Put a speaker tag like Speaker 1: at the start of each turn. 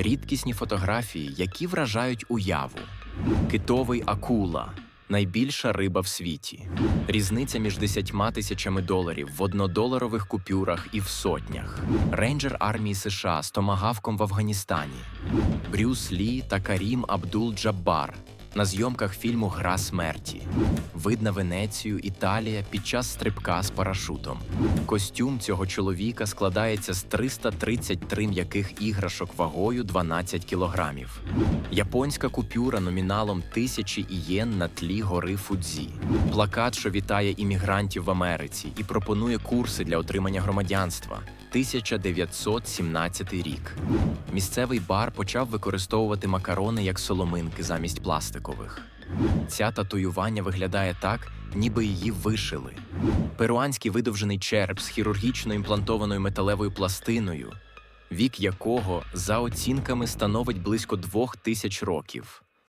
Speaker 1: Рідкісні фотографії, які вражають уяву. Китовий акула найбільша риба в світі. Різниця між 10 тисячами доларів в однодоларових купюрах і в сотнях. Рейнджер армії США з томагавком в Афганістані. Брюс Лі та Карім Абдул-Джаббар на зйомках фільму Гра смерті. Вид на Венецію, Італія під час стрибка з парашутом. Костюм цього чоловіка складається з 333 м'яких іграшок вагою 12 кілограмів. Японська купюра номіналом тисячі ієн на тлі гори Фудзі. Плакат, що вітає іммігрантів в Америці і пропонує курси для отримання громадянства. 1917 рік. Місцевий бар почав використовувати макарони як соломинки замість пластикових. Ця татуювання виглядає так, ніби її вишили. Перуанський видовжений череп з хірургічно імплантованою металевою пластиною, вік якого, за оцінками, становить близько двох тисяч років.